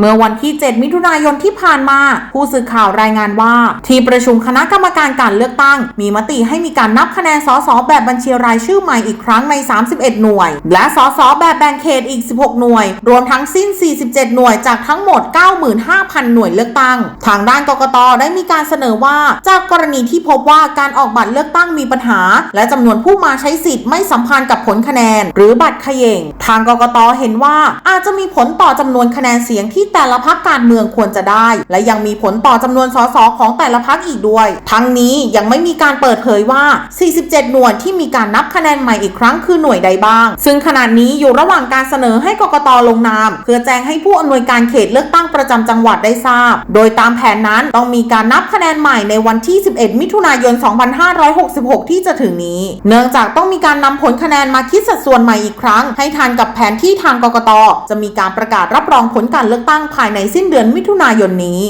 เมื่อวันที่ 7 มิถุนายนที่ผ่านมา ผู้สื่อข่าวรายงานว่า ที่ประชุมคณะกรรมการการเลือกตั้ง มีมติให้มีการนับคะแนนสสแบบบัญชีรายชื่อใหม่อีกครั้งใน 31 หน่วย และสสแบบแบ่งเขตอีก 16 หน่วย รวมทั้งสิ้น 47 หน่วยจากทั้งหมด 95,000 หน่วยเลือกตั้ง ทางด้านกกตได้มีการเสนอว่า จากกรณีที่พบว่าการออกบัตรเลือกตั้งมีปัญหา และจำนวนผู้มาใช้สิทธิ์ไม่สัมพันธ์กับผลคะแนน หรือบัตรเขย่งทางกกตเห็นว่าอาจจะมีผลต่อจำนวนคะแนนเสียงที่แต่ละพรรคการเมืองควรจะได้ และยังมีผลต่อจำนวนสสของแต่ละพรรคอีกด้วย ทั้งนี้ยังไม่มีการเปิดเผยว่า 47 หน่วยที่มีการนับคะแนนใหม่อีกครั้งคือหน่วยใดบ้าง ซึ่งขณะนี้อยู่ระหว่างการเสนอให้กกตลงนาม เพื่อแจ้งให้ผู้อำนวยการเขตเลือกตั้งประจำจังหวัดได้ทราบ โดยตามแผนนั้นต้องมีการนับคะแนนใหม่ในวันที่ 11 มิถุนายน 2566 ที่จะถึงนี้ เนื่องจากต้องมีการนำผลคะแนนมาคิดสัดส่วนใหม่อีกครั้ง ให้ทันกับแผนที่ทางกกตจะมีการประกาศรับรองผลการเลือกตั้งตั้งภายในสิ้นเดือนมิถุนายนนี้